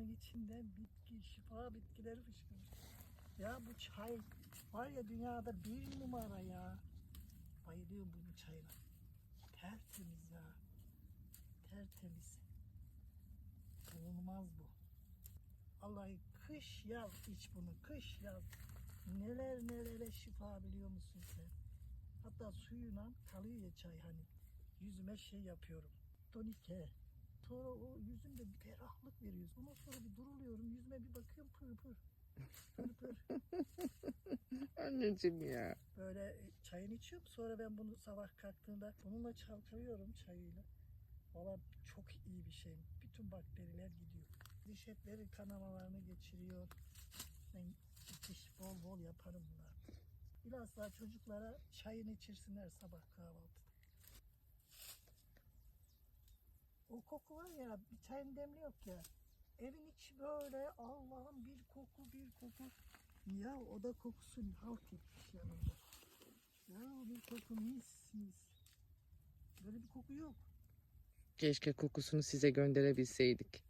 Bunun içinden bitki, şifa bitkileri fışkırıyor. Ya bu çay var ya dünyada bir numara ya. Bayılıyorum bunun çayına. Tertemiz ya. Tertemiz. Bulunmaz bu. Vallahi kış yaz iç bunu. Kış yaz. Neler nelere şifa biliyor musun sen? Hatta suyuna kalıyor ya çay hani. Yüzüme şey yapıyorum. Tonike. Sonra o yüzümde bir ferahlık veriyor. Ondan sonra bir duruluyorum. Yüzüme bir bakıyorum pır pır. Pır pır. Anneciğim ya. Böyle e, çayını içiyorum. Sonra ben bunu sabah kalktığımda bununla çalkalıyorum çayıyla. Valla çok iyi bir şey. Bütün bakteriler gidiyor. Diş etleri kanamalarını geçiriyor. Ben diş bol bol yaparım bunlar. Bilhassa çocuklara çayını içirsinler sabah kahvaltıda. Koku var ya bir çayın demli yok ya. Evin içi böyle Allah'ım bir koku bir koku. Ya o da kokusu halk etmiş yanında. Ya bir koku mis mis. Böyle bir koku yok. Keşke kokusunu size gönderebilseydik.